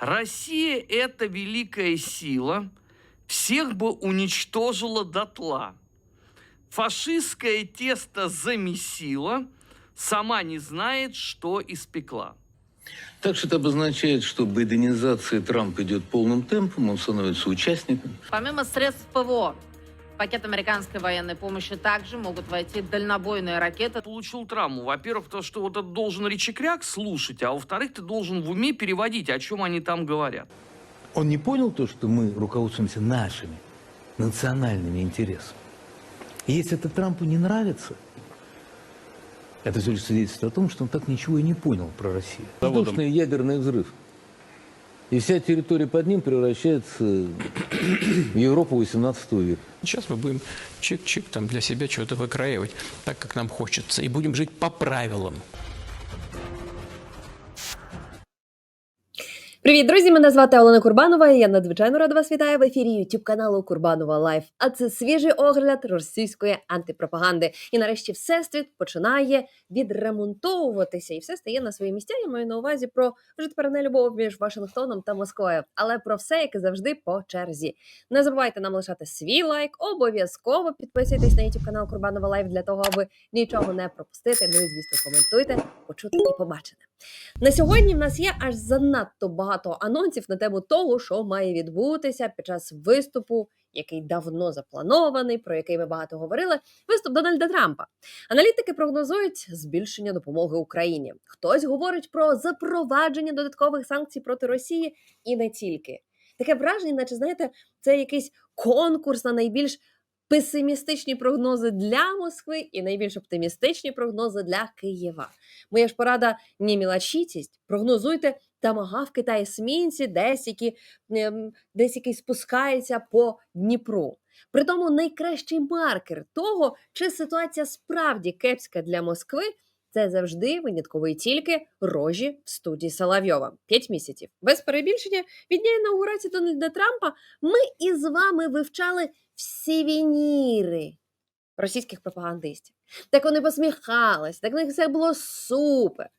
Россия – это великая сила, всех бы уничтожила дотла. Фашистское тесто замесила, сама не знает, что испекла. Так что это обозначает, что байденизация Трампа идет полным темпом, он становится участником. Помимо средств ПВО, пакет американской военной помощи также могут войти дальнобойные ракеты. Получил травму. Во-первых, потому что вот это должен речекряк слушать, а во-вторых, ты должен в уме переводить, о чем они там говорят. Он не понял то, что мы руководствуемся нашими национальными интересами. И если это Трампу не нравится, это все лишь свидетельствует о том, что он так ничего и не понял про Россию. Воздушный ядерный взрыв. И вся территория под ним превращается в Европу 18 века. Сейчас мы будем чик-чик там для себя что-то выкраивать так, как нам хочется. И будем жить по правилам. Привіт, друзі! Мене звати Олена Курбанова. і Я надзвичайно рада вас вітаю в ефірі YouTube каналу Курбанова Лайф. А це свіжий огляд російської антипропаганди. І нарешті всесвіт починає відремонтовуватися, і все стає на свої місця. Я маю на увазі про вже тепер не любов між Вашингтоном та Москвою, але про все, як і завжди, по черзі. Не забувайте нам лишати свій лайк. Обов'язково підписуйтесь на YouTube канал Курбанова Лайф для того, аби нічого не пропустити. Ну і звісно, коментуйте, почути і побачити. На сьогодні в нас є аж занадто багато анонсів на тему того, що має відбутися під час виступу, який давно запланований, про який ми багато говорили. Виступ Дональда Трампа. Аналітики прогнозують збільшення допомоги Україні. Хтось говорить про запровадження додаткових санкцій проти Росії і не тільки. Таке враження, наче знаєте, це якийсь конкурс на найбільш песимістичні прогнози для Москви і найбільш оптимістичні прогнози для Києва. Моя ж порада не мілачітість, Прогнозуйте тамагавки та есмінці, десь які, ем, десь який спускається по Дніпру. Притому найкращий маркер того, чи ситуація справді кепська для Москви, це завжди винятково тільки рожі в студії Соловйова. П'ять місяців. Без перебільшення від дня інаугурації Дональда Трампа ми із вами вивчали всі вініри російських пропагандистів. Так вони посміхались, так в них все було супер.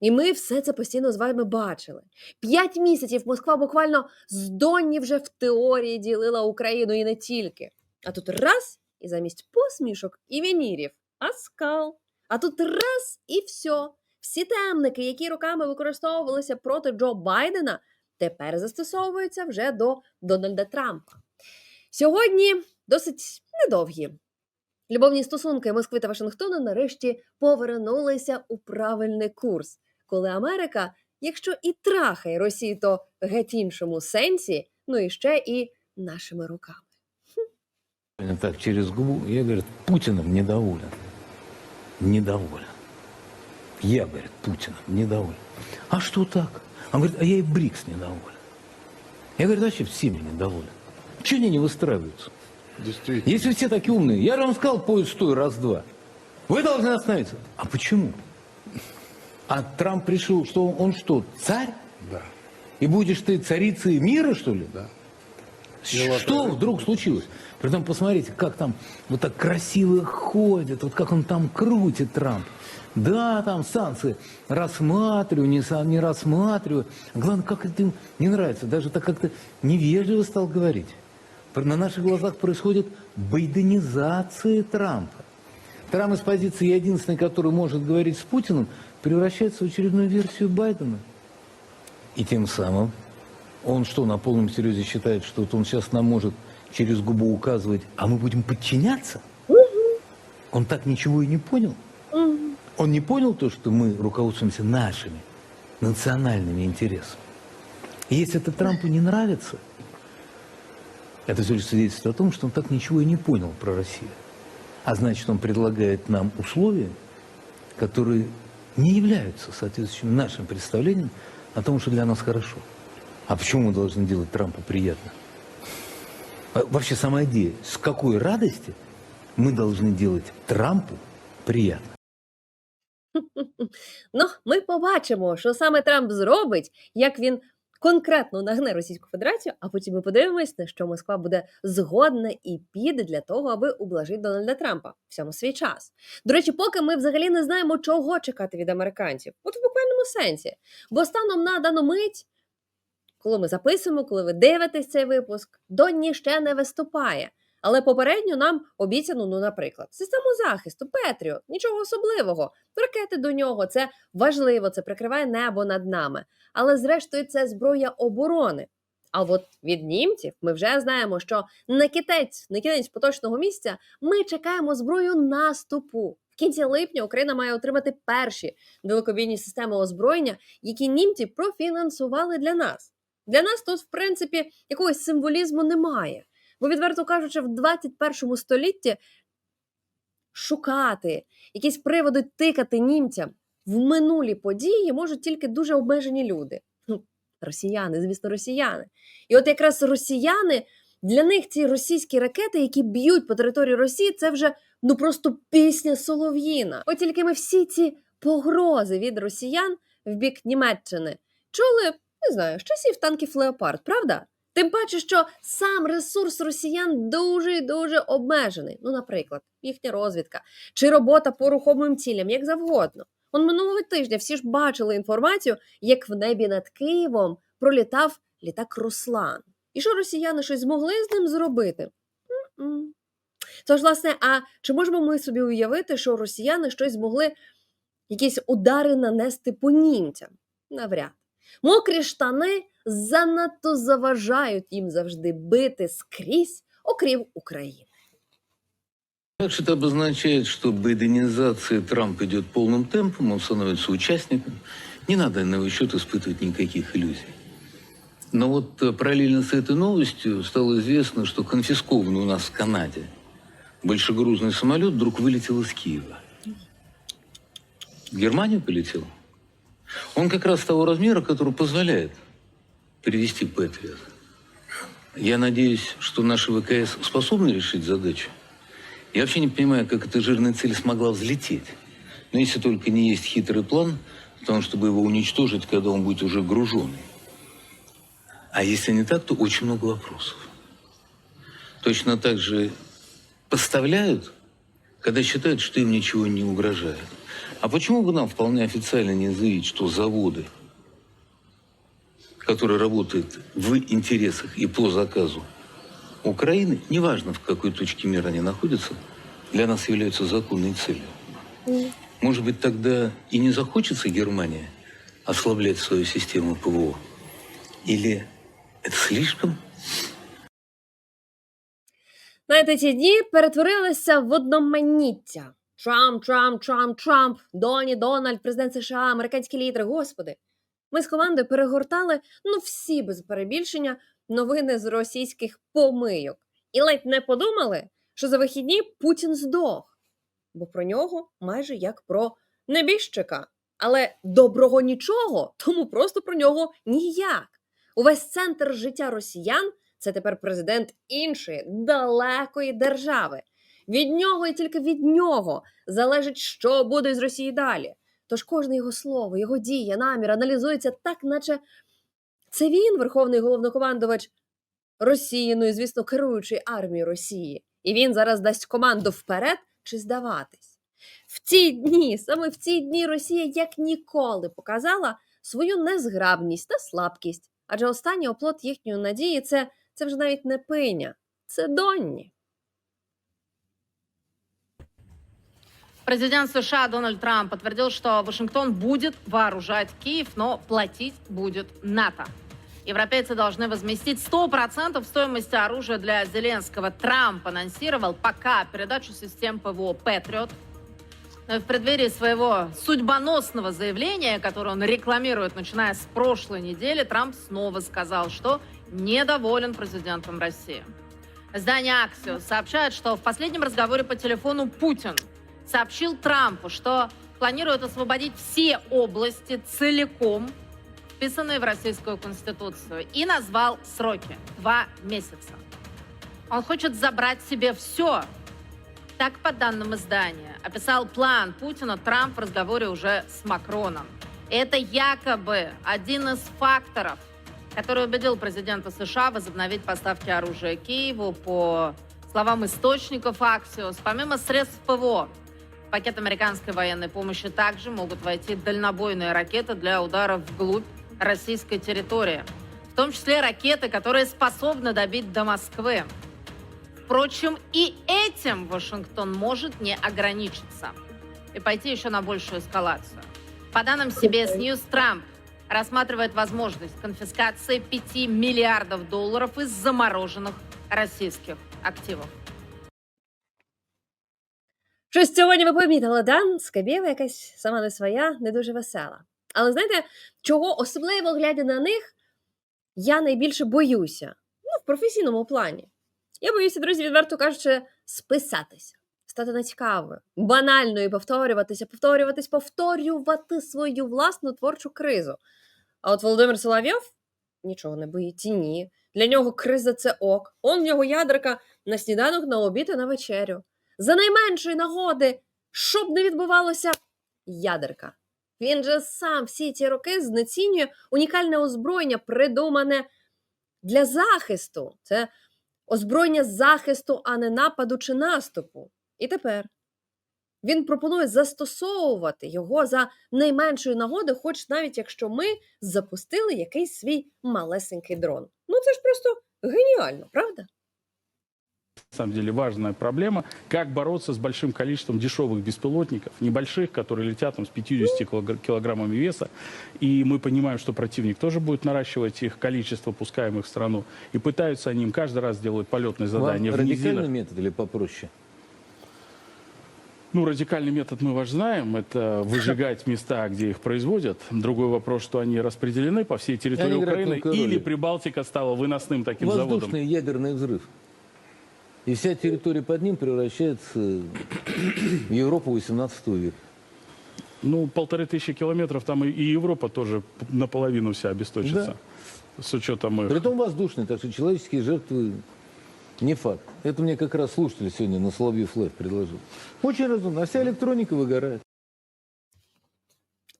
І ми все це постійно з вами бачили. П'ять місяців Москва буквально з доні вже в теорії ділила Україну і не тільки. А тут раз, і замість посмішок і вінірів, аскал. А тут раз і все. Всі темники, які роками використовувалися проти Джо Байдена, тепер застосовуються вже до Дональда Трампа. Сьогодні досить недовгі. Любовні стосунки Москви та Вашингтону нарешті повернулися у правильний курс, коли Америка, якщо і трахає Росію, то геть іншому сенсі, ну і ще і нашими руками. Так, через губу, я, говорит, Путиным недоволен. Недоволен. Я, говорит, Путиным недоволен. А что так? Он говорит, а я и БРИКС недоволен. Я, говорит, вообще всеми недоволен. Чего они не выстраиваются? Действительно. Если все такие умные, я же вам сказал, поезд стой, раз-два. Вы должны остановиться. А почему? А Трамп решил, что он, он что, царь? Да. И будешь ты царицей мира, что ли? Да. Что вдруг случилось? Притом посмотрите, как там вот так красиво ходит, вот как он там крутит Трамп. Да, там санкции рассматриваю, не, не рассматриваю. Главное, как это им не нравится. Даже так как-то невежливо стал говорить. На наших глазах происходит байденизация Трампа. Трамп из позиции «я единственный, который может говорить с Путиным» превращается в очередную версию Байдена. И тем самым он что, на полном серьезе считает, что вот он сейчас нам может через губу указывать, а мы будем подчиняться? Он так ничего и не понял. Он не понял то, что мы руководствуемся нашими национальными интересами. И если это Трампу не нравится, это все лишь свидетельствует о том, что он так ничего и не понял про Россию. А значит, он предлагает нам условия, которые не являются соответствующими нашим представлениям о том, что для нас хорошо. А почему мы должны делать Трампу приятно? А Вообще сама идея, с какой радости мы должны делать Трампу приятно? Ну, ми побачимо, що саме Трамп зробить, як він конкретно нагне Російську Федерацію, а потім ми подивимось, на що Москва буде згодна і піде для того, аби ублажити Дональда Трампа всьому свій час. До речі, поки ми взагалі не знаємо, чого чекати від американців, от в буквальному сенсі. Бо станом на дану мить коли ми записуємо, коли ви дивитесь цей випуск, Донні ще не виступає. Але попередньо нам обіцяно, ну, наприклад, систему захисту, Петріот, нічого особливого. Ракети до нього це важливо, це прикриває небо над нами. Але зрештою, це зброя оборони. А от від німців ми вже знаємо, що на китець, на кінець поточного місця ми чекаємо зброю наступу. В кінці липня Україна має отримати перші далекобійні системи озброєння, які німці профінансували для нас. Для нас тут, в принципі, якогось символізму немає. Бо, відверто кажучи, в 21 столітті шукати якісь приводи тикати німцям в минулі події можуть тільки дуже обмежені люди. Росіяни, звісно, росіяни. І от якраз росіяни для них ці російські ракети, які б'ють по території Росії, це вже ну просто пісня солов'їна. От тільки ми всі ці погрози від росіян в бік Німеччини чули, не знаю, з часів танків Леопард, правда? Тим паче, що сам ресурс росіян дуже і дуже обмежений. Ну, наприклад, їхня розвідка чи робота по рухомим цілям, як завгодно. Он минулого тижня всі ж бачили інформацію, як в небі над Києвом пролітав літак Руслан. І що росіяни щось змогли з ним зробити? М-м. Тож, власне, а чи можемо ми собі уявити, що росіяни щось змогли якісь удари нанести по німцям? Навряд. Мокрі штани занадто заважають їм завжди бити скрізь, окрім України. Также это обозначает, что байденизация Трамп идет полным темпом, он становится участником. Не надо на его счет испытывать никаких иллюзий. Но вот э, параллельно с этой новостью стало известно, что конфискованный у нас в Канаде большегрузный самолет вдруг вылетел из Киева. В Германию полетел. Он как раз того размера, который позволяет перевести Патриот. Я надеюсь, что наши ВКС способны решить задачу. Я вообще не понимаю, как эта жирная цель смогла взлететь. Но если только не есть хитрый план, потому чтобы его уничтожить, когда он будет уже груженный. А если не так, то очень много вопросов. Точно так же поставляют, когда считают, что им ничего не угрожает. А почему бы нам вполне официально не заявить, что заводы, которые работают в интересах и по заказу Украины, неважно в какой точке мира они находятся, для нас являются законной целью. Может быть, тогда и не захочется Германия ослаблять свою систему ПВО? Или это слишком? Знаєте, ці дні перетворилися в одноманіття. Трамп, Трамп, Трамп, Трамп, Доні, Дональд, президент США, американські лідери. Господи. Ми з командою перегортали ну всі без перебільшення новини з російських помийок. І ледь не подумали, що за вихідні Путін здох. Бо про нього майже як про небіжчика. Але доброго нічого, тому просто про нього ніяк. Увесь центр життя росіян це тепер президент іншої далекої держави. Від нього і тільки від нього залежить, що буде з Росії далі. Тож кожне його слово, його дія, намір аналізується так, наче це він, верховний головнокомандувач Росії, ну і звісно, керуючий армією Росії. І він зараз дасть команду вперед чи здаватись. В ці дні, саме в ці дні Росія як ніколи показала свою незграбність та слабкість. Адже останній оплот їхньої надії це, це вже навіть не пиня, це донні. Президент США Дональд Трамп подтвердил, что Вашингтон будет вооружать Киев, но платить будет НАТО. Европейцы должны возместить 100% стоимости оружия для Зеленского. Трамп анонсировал пока передачу систем ПВО «Патриот». В преддверии своего судьбоносного заявления, которое он рекламирует, начиная с прошлой недели, Трамп снова сказал, что недоволен президентом России. Издание «Аксиос» сообщает, что в последнем разговоре по телефону Путин сообщил Трампу, что планирует освободить все области целиком, вписанные в Российскую Конституцию, и назвал сроки – два месяца. Он хочет забрать себе все. Так, по данным издания, описал план Путина Трамп в разговоре уже с Макроном. Это якобы один из факторов, который убедил президента США возобновить поставки оружия Киеву по словам источников Аксиос, помимо средств ПВО, пакет американской военной помощи также могут войти дальнобойные ракеты для ударов вглубь российской территории. в том числе ракеты, которые способны добить до Москвы. Впрочем, и этим Вашингтон может не ограничиться и пойти еще на большую эскалацию. По данным CBS News, Трамп рассматривает возможность конфискации 5 миллиардов долларов из замороженных российских активов. Щось сьогодні ви помітили, да? Скабєва якась сама не своя, не дуже весела. Але знаєте, чого особливо глядя на них, я найбільше боюся. Ну, в професійному плані. Я боюся, друзі, відверто кажучи, списатися, стати нецікавою, банальною, повторюватися, повторюватись, повторювати свою власну творчу кризу. А от Володимир Соловйов нічого не боїться, ні. Для нього криза це ок. Он в нього ядерка на сніданок, на обід і на вечерю. За найменшої нагоди, щоб не відбувалося, ядерка. Він же сам всі ці роки знецінює унікальне озброєння, придумане для захисту. Це озброєння захисту, а не нападу чи наступу. І тепер він пропонує застосовувати його за найменшої нагоди, хоч навіть якщо ми запустили якийсь свій малесенький дрон. Ну це ж просто геніально, правда? На самом деле важная проблема, как бороться с большим количеством дешевых беспилотников, небольших, которые летят там, с 50 килогр- килограммами веса. И мы понимаем, что противник тоже будет наращивать их количество, пускаемых в страну. И пытаются они им каждый раз делать полетные задания Вам радикальный метод или попроще? Ну, радикальный метод мы ваш знаем. Это выжигать места, где их производят. Другой вопрос, что они распределены по всей территории Они Украины. Или. Прибалтика стала выносным таким заводом. Воздушный ядерный взрыв. И вся территория под ним превращается в Европу 18 века. Ну, полторы тысячи километров, там и, и Европа тоже п- наполовину вся обесточится. С учетом их. Притом воздушный, так что человеческие жертвы не факт. Это мне как раз слушатель сегодня на Соловьев Лайв предложил. Очень разумно. А вся электроника выгорает.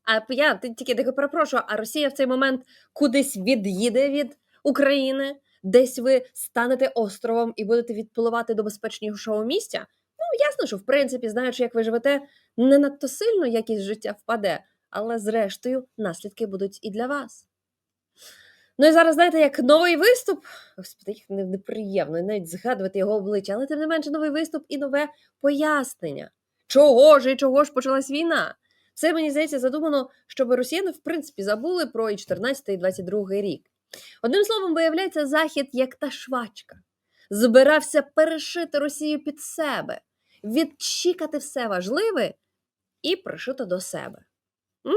А я ти- тільки таки перепрошую, а Росія в цей момент кудись від'їде від України, Десь ви станете островом і будете відпливати до безпечнішого місця. Ну, ясно, що в принципі, знаючи, як ви живете, не надто сильно якість життя впаде, але зрештою наслідки будуть і для вас. Ну і зараз, знаєте, як новий виступ, господи, неприємно навіть згадувати його обличчя, але тим не менше новий виступ і нове пояснення. Чого ж і чого ж почалась війна? Це мені здається задумано, щоб росіяни в принципі забули про і 14 і 22 рік. Одним словом, виявляється, захід як та швачка. Збирався перешити Росію під себе, відчікати все важливе і пришити до себе. М?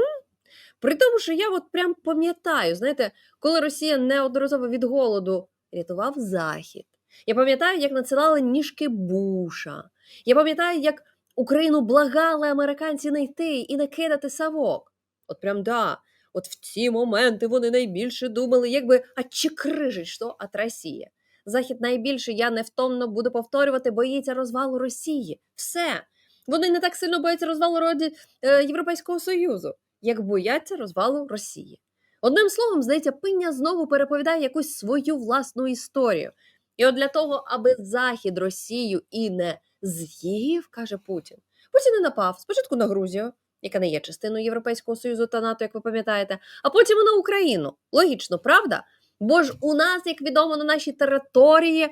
При тому, що я от прям пам'ятаю, знаєте, коли Росія неодноразово від голоду рятував Захід. Я пам'ятаю, як надсилали ніжки Буша. Я пам'ятаю, як Україну благали американці не йти і не кидати савок. От прям да. От в ці моменти вони найбільше думали, якби а чи крижить що от Росії. Захід найбільше я невтомно буду повторювати, боїться розвалу Росії. Все. Вони не так сильно бояться розвалу роді е, Європейського Союзу, як бояться розвалу Росії. Одним словом, здається, пиня знову переповідає якусь свою власну історію. І от для того, аби Захід Росію і не з'їв, каже Путін. Путін не напав спочатку на Грузію, яка не є частиною Європейського Союзу та НАТО, як ви пам'ятаєте, а потім і на Україну. Логічно, правда? Бо ж у нас, як відомо, на нашій території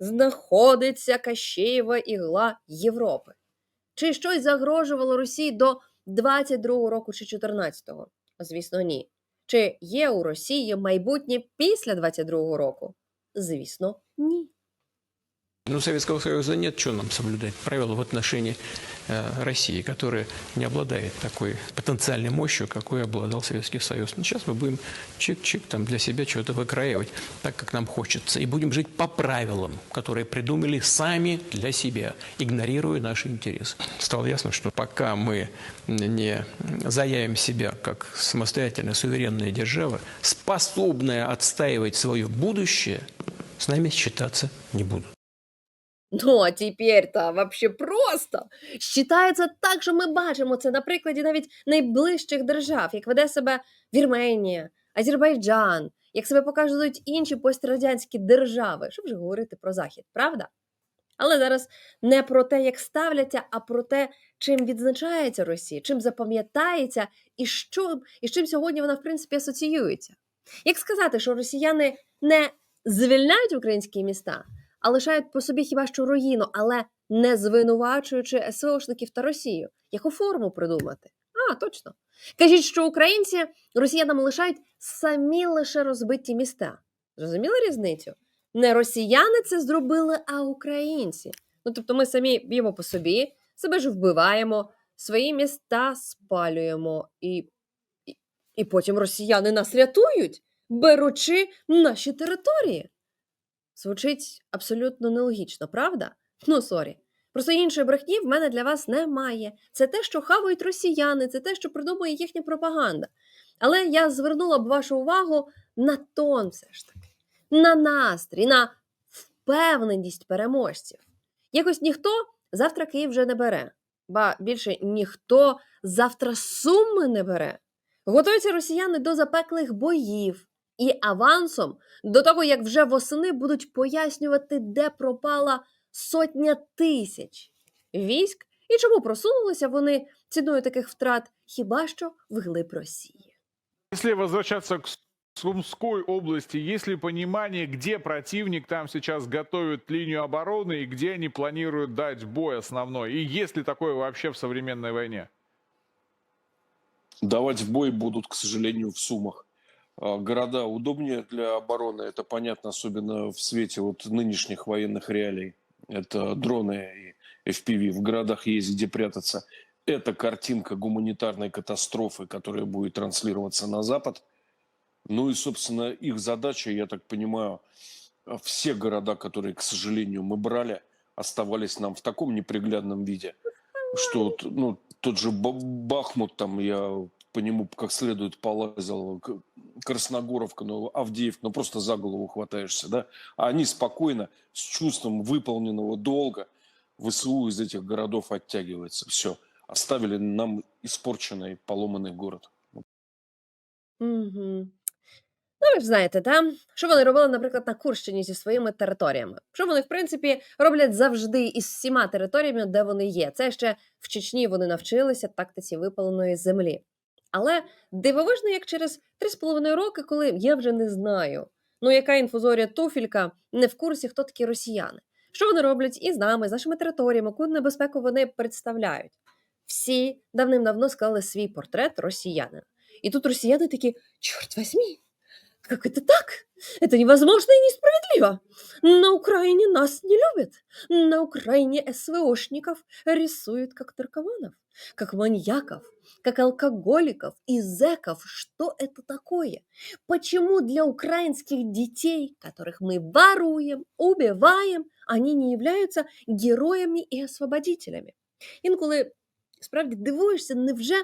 знаходиться Кащеєва ігла Європи. Чи щось загрожувало Росії до 22-го року чи 14-го? Звісно, ні. Чи є у Росії майбутнє після 22-го року? Звісно, ні. Ну, Советского Союза нет, что нам соблюдать правила в отношении э, России, которая не обладает такой потенциальной мощью, какой обладал Советский Союз. Но сейчас мы будем чик-чик там для себя что-то выкраивать так, как нам хочется. И будем жить по правилам, которые придумали сами для себя, игнорируя наши интересы. Стало ясно, что пока мы не заявим себя как самостоятельная суверенная держава, способная отстаивать свое будущее, с нами считаться не будут. Ну, а тепер-то вообще просто. Считається так, що ми бачимо це на прикладі навіть найближчих держав, як веде себе Вірменія, Азербайджан, як себе показують інші пострадянські держави. Що вже говорити про Захід, правда? Але зараз не про те, як ставляться, а про те, чим відзначається Росія, чим запам'ятається і, що, і з чим сьогодні вона, в принципі, асоціюється. Як сказати, що росіяни не звільняють українські міста, а лишають по собі хіба що руїну, але не звинувачуючи СВОшників та Росію? Яку форму придумати? А, точно. Кажіть, що українці росіянам лишають самі лише розбиті міста. Зрозуміли різницю? Не росіяни це зробили, а українці. Ну тобто ми самі б'ємо по собі, себе ж вбиваємо, свої міста спалюємо, і, і, і потім росіяни нас рятують, беручи наші території. Звучить абсолютно нелогічно, правда? Ну, сорі. Просто іншої брехні в мене для вас немає. Це те, що хавають росіяни, це те, що придумує їхня пропаганда. Але я звернула б вашу увагу на тон, все ж таки, на настрій, на впевненість переможців. Якось ніхто завтра Київ вже не бере, ба більше ніхто завтра суми не бере. Готуються росіяни до запеклих боїв і авансом до того, як вже восени будуть пояснювати, де пропала сотня тисяч військ і чому просунулися вони ціною таких втрат хіба що вглиб Росії. Если возвращаться к Сумской области, есть ли понимание, где противник там сейчас готовит линию обороны и где они планируют дать бой основной? И есть ли такое вообще в современной войне? Давать в бой будут, к сожалению, в Сумах. А, Города удобнее для обороны, это понятно, особенно в свете вот нынешних военных реалий. Это дроны и FPV. В городах есть где прятаться. Это картинка гуманитарной катастрофы, которая будет транслироваться на Запад. Ну и, собственно, их задача, я так понимаю, все города, которые, к сожалению, мы брали, оставались нам в таком неприглядном виде, что ну, тот же Ба- Бахмут, там я по нему как следует полазил, К- Красногоровка, ну, Авдеевка, ну просто за голову хватаешься, да? А они спокойно, с чувством выполненного долга ВСУ из этих городов оттягивается. Все. Оставили нам испорченный, поломанный город. Угу. Ну, ви ж знаєте, та? що вони робили, наприклад, на Курщині зі своїми територіями. Що вони, в принципі, роблять завжди із всіма територіями, де вони є. Це ще в Чечні вони навчилися тактиці випаленої землі. Але дивовижно, як через 3,5 роки, коли я вже не знаю, ну яка інфузорія туфілька, не в курсі, хто такі росіяни. Що вони роблять із нами, з нашими територіями, яку небезпеку вони представляють. Всі давним-давно склали свій портрет росіянина. І тут росіяни такі, чорт возьми, як це так? Это невозможно и несправедливо. На Украине нас не любят. На Украине СВОшников рисуют как наркоманов, как маньяков, как алкоголиков и зэков. Что это такое? Почему для украинских детей, которых мы воруем, убиваем, они не являются героями і освободителями? Інколи справді дивуєшся, невже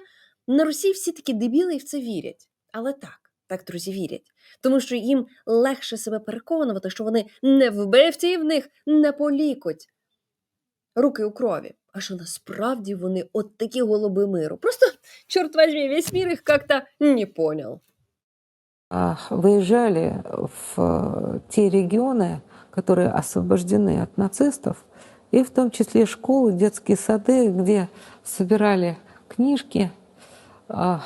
на Росії всі такі дебіли і в це вірять? Але так, так, друзі, вірять. Тому що їм легше себе переконувати, що вони не вбивці і в них не полікоть руки у крові. А що насправді вони от такі голуби миру. Просто, чорт возьми, весь мир їх как-то не понял. а, выезжали в э, те регионы, которые освобождены от нацистов, и в том числе школы, детские сады, где собирали книжки. А,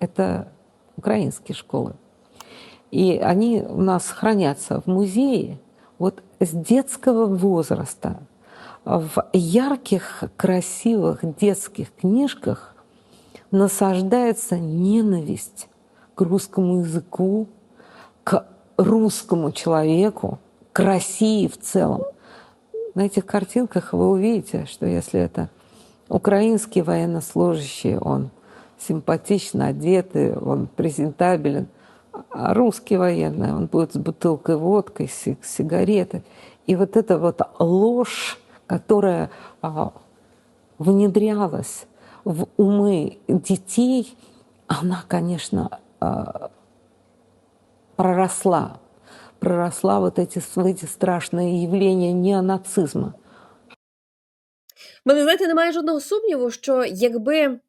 Это украинские школы. И они у нас хранятся в музее вот с детского возраста. В ярких, красивых детских книжках насаждается ненависть к русскому языку, к русскому человеку, к России в целом. На этих картинках вы увидите, что если это украинский военнослужащий, он симпатично одетый, он презентабелен, а русский военный, он будет с бутылкой водки, си- сигареты. И вот эта вот ложь, которая а, внедрялась в умы детей, она, конечно, а, проросла. Проросла вот эти, в эти страшные явления неонацизма. В Мене, знаєте, немає жодного сумніву, що якби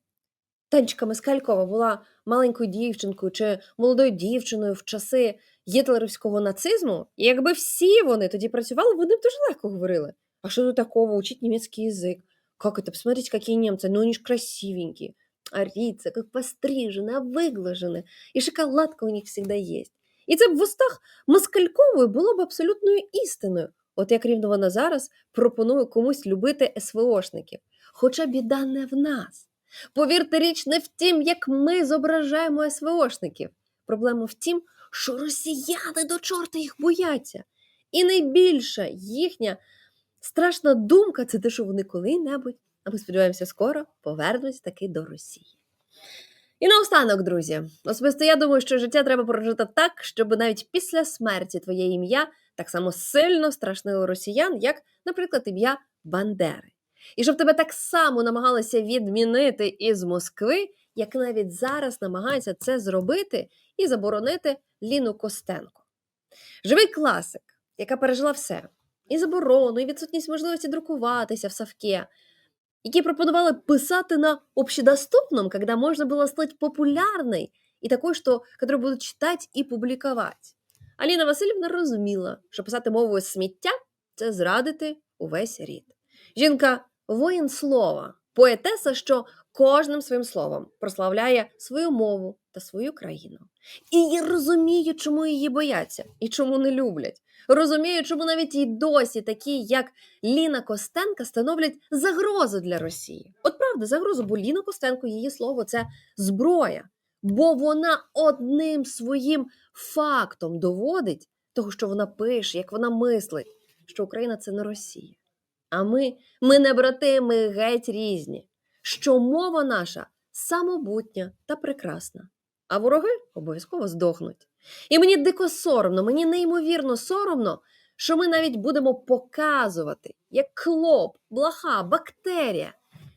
Танечка Москалькова була маленькою дівчинкою чи молодою дівчиною в часи гітлерівського нацизму, і якби всі вони тоді працювали, вони б дуже легко говорили. А що тут такого? Учить немецкий язык. Как это? Посмотрите, какие немцы. Ну, они ж красивенькие. А лица, как пострижены, а выглажены. И шоколадка у них всегда есть. І це б в устах Москалькової було б абсолютною істиною. От як рівно вона зараз пропонує комусь любити СВОшників. Хоча біда не в нас. Повірте, річ не в тім, як ми зображаємо СВОшників. Проблема в тім, що росіяни до чорта їх бояться. І найбільша їхня страшна думка це те, що вони коли-небудь, а ми сподіваємося, скоро повернуться таки до Росії. І наостанок, друзі, особисто я думаю, що життя треба прожити так, щоб навіть після смерті твоє ім'я так само сильно страшнило росіян, як, наприклад, ім'я Бандери. І щоб тебе так само намагалися відмінити із Москви, як навіть зараз намагаються це зробити і заборонити Ліну Костенко. Живий класик, яка пережила все: і заборону, і відсутність можливості друкуватися в Савке, які пропонували писати на общедоступном, когда можно было стать популярной, і такою, що, которую будуть читати і публікувати. Аліна Васильівна розуміла, що писати мовою сміття це зрадити увесь рід. Жінка воїн слова, поетеса, що кожним своїм словом прославляє свою мову та свою країну. І розумію, чому її бояться і чому не люблять. Розумію, чому навіть і досі такі, як Ліна Костенка, становлять загрозу для Росії. От правда, загрозу, бо Ліна Костенко, її слово це зброя, бо вона одним своїм фактом доводить того, що вона пише, як вона мислить, що Україна це не Росія. А ми, ми не брати, ми геть різні. Що мова наша самобутня та прекрасна, а вороги обов'язково здохнуть. І мені дико соромно, мені неймовірно соромно, що ми навіть будемо показувати, як клоп, блаха, бактерія,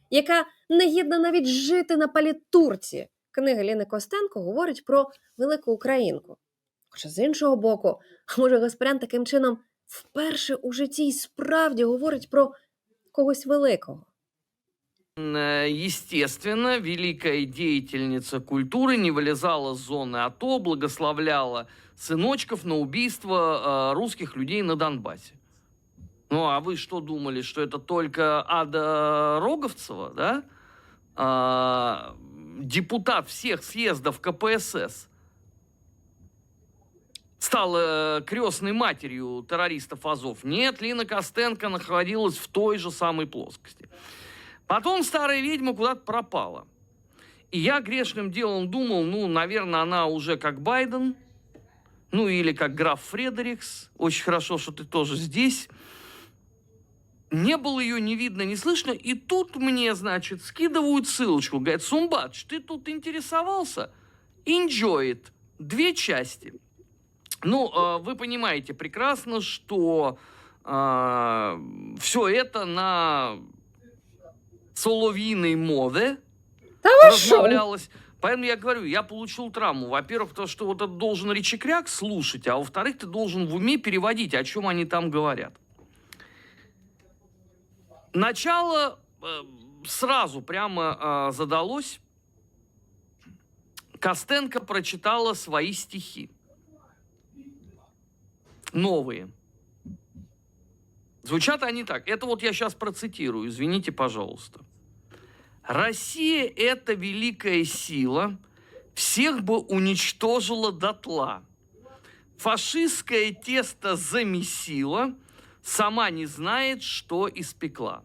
яка не гідна навіть жити на палітурці. Книга Ліни Костенко говорить про велику українку. Хоча з іншого боку, може Гаспарян таким чином вперше у житті й справді говорить про когось великого. Э, Естественно, великая деятельница культуры не вылезала с зоны АТО, благословляла сыночков на убийство э, русских людей на Донбассе. Ну, а вы что думали, что это только Ада Роговцева, да? А, депутат всех съездов КПСС стала крестной матерью террористов Азов. Нет, Лина Костенко находилась в той же самой плоскости. Потом старая ведьма куда-то пропала. И я грешным делом думал, ну, наверное, она уже как Байден, ну, или как граф Фредерикс. Очень хорошо, что ты тоже здесь. Не было ее ни видно, ни слышно. И тут мне, значит, скидывают ссылочку. Говорят, Сумбач, ты тут интересовался? Enjoy it. Две части. Ну, э, вы понимаете прекрасно, что все это на соловьиной мове що? размовлялось. Поэтому я говорю, я получил травму. Во-первых, потому что вот это должен речекряк слушать, а во-вторых, ты должен в уме переводить, о чем они там говорят. Начало э, сразу прямо э, задалось. Костенко прочитала свои стихи. Новые. Звучат они так. Это вот я сейчас процитирую, извините, пожалуйста. Россия – это великая сила, всех бы уничтожила дотла. Фашистское тесто замесила, сама не знает, что испекла.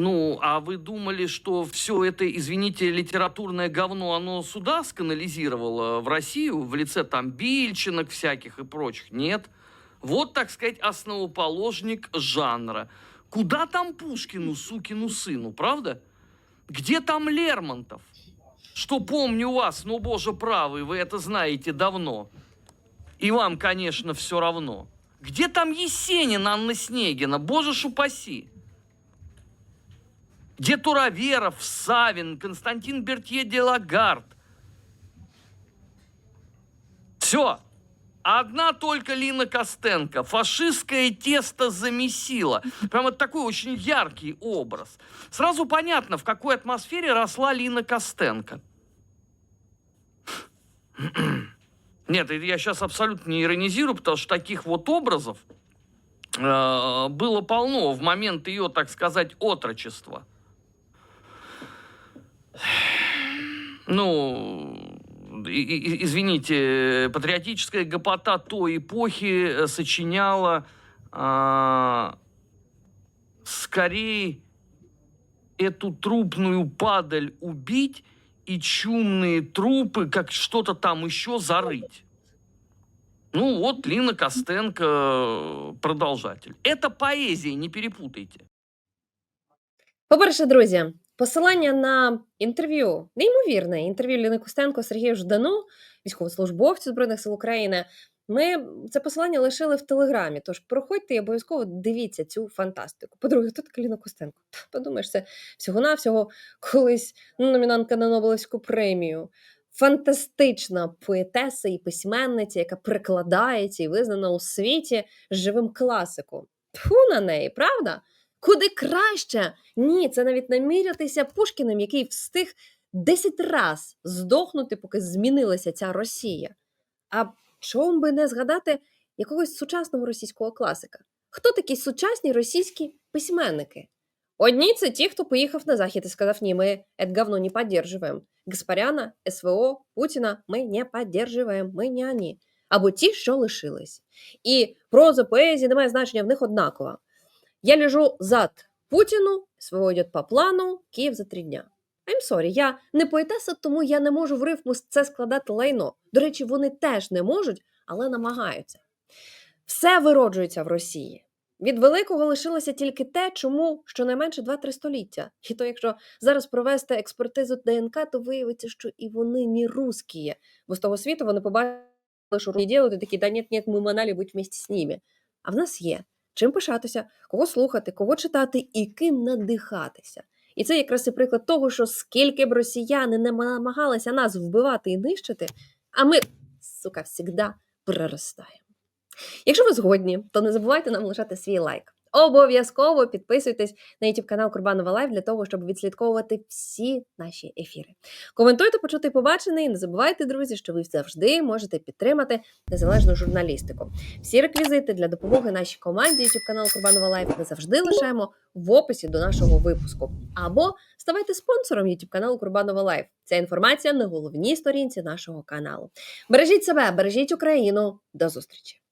Ну, а вы думали, что все это, извините, литературное говно, оно сюда сканализировало в Россию в лице там бильчинок всяких и прочих? Нет. Вот, так сказать, основоположник жанра. Куда там Пушкину, сукину сыну, правда? Где там Лермонтов? Что помню вас, но, боже правый, вы это знаете давно. И вам, конечно, все равно. Где там Есенин, Анна Снегина? Боже ж упаси. Где Тураверов, Савин, Константин Бертье де Лагард? Все. Одна только Лина Костенко. Фашистское тесто замесило. Прям вот такой очень яркий образ. Сразу понятно, в какой атмосфере росла Лина Костенко. Нет, я сейчас абсолютно не иронизирую, потому что таких вот образов э, было полно в момент ее, так сказать, отрочества. Ну, извините, патриотическая гопота той эпохи э, сочиняла а, скорее эту трупную падаль убить и чумные трупы, как что-то там еще зарыть. Ну вот Лина Костенко э, продолжатель. Это поэзия, не перепутайте. По-перше, друзі, посилання на інтерв'ю, неймовірне інтерв'ю Ліни Костенко Сергію Ждану, військовослужбовцю Збройних сил України. Ми це посилання лишили в Телеграмі. Тож проходьте і обов'язково дивіться цю фантастику. По-друге, хто така Ліна Костенко? Подумаєш, це всього-навсього колись ну, номінантка на Нобелевську премію. Фантастична поетеса і письменниця, яка перекладається і визнана у світі живим класиком. Тьфу на неї, правда? Куди краще? Ні, це навіть намірятися Пушкіним, який встиг 10 раз здохнути, поки змінилася ця Росія. А чому би не згадати якогось сучасного російського класика? Хто такі сучасні російські письменники? Одні це ті, хто поїхав на захід і сказав, ні, ми это говно не поддерживаем. Гаспаряна, СВО, Путіна ми не поддерживаем, ми не они. Або ті, що лишились. І проза, поезія не має значення, в них однакова. Я лежу зад Путіну, СВО йде по плану, Київ за три дня. I'm sorry, я не поетеса, тому я не можу в рифму це складати лайно. До речі, вони теж не можуть, але намагаються. Все вироджується в Росії. Від великого лишилося тільки те, чому щонайменше 2-3 століття. І то, якщо зараз провести експертизу ДНК, то виявиться, що і вони не русські. Бо з того світу вони побачили, що русські ділять, і такі, да ні, ні, ми манали бути вместе з ними. А в нас є чим пишатися, кого слухати, кого читати і ким надихатися. І це якраз і приклад того, що скільки б росіяни не намагалися нас вбивати і нищити, а ми, сука, завжди проростаємо. Якщо ви згодні, то не забувайте нам лишати свій лайк. Обов'язково підписуйтесь на YouTube канал Курбанова Лайв для того, щоб відслідковувати всі наші ефіри. Коментуйте, почути і не забувайте, друзі, що ви завжди можете підтримати незалежну журналістику. Всі реквізити для допомоги нашій команді YouTube канал Курбанова Лайф ми завжди лишаємо в описі до нашого випуску. Або ставайте спонсором YouTube каналу Курбанова Лайф. Ця інформація на головній сторінці нашого каналу. Бережіть себе, бережіть Україну. До зустрічі!